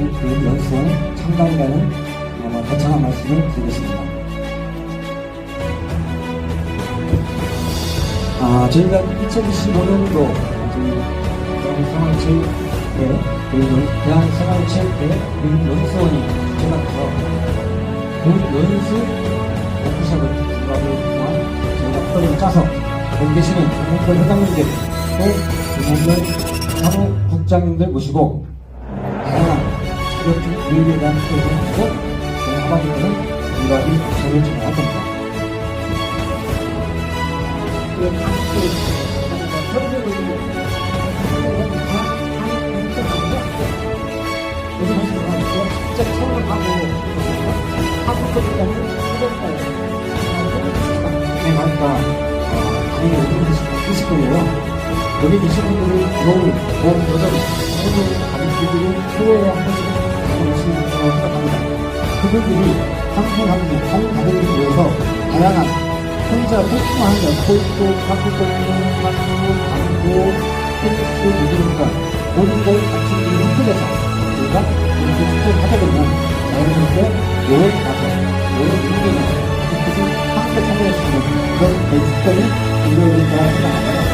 말씀을 드린 연수원 창당이라는 거창한 말씀을 드리겠습니다. 아, 저희가 2025년도 대한생활체육회 그리고 대한생활체육회 그리고 연수원이 제작해서 연수 워크숍을 공부하고 저희가 프로그램 짜서 거기 계시는 공무원 회장님들 또 공무원 사무국장님들 모시고 교육에 대한 프로그램을 하고 저희 하반기에는 일괄이 워크숍을 진행할 겁니다. 네, 맞다. 어, 당연히 여기 계실 거예요. 여기 계신 분들이 겨울, 봄, 여름, 모든 가족들이 한 번씩 그분들이 한 가족을 위해서 다양한 혼자 골프, 탁구 골프, 탁구, 당구, 테니스, 무등과 모든 걸 같이 흡수해서 저희가 이렇게 축제를 하게 되면 여러분께 여행 가서 여행 인근에 특히 함께 참여할 수 있는 그런 베스트를 준비해야 된다고 생각합니다.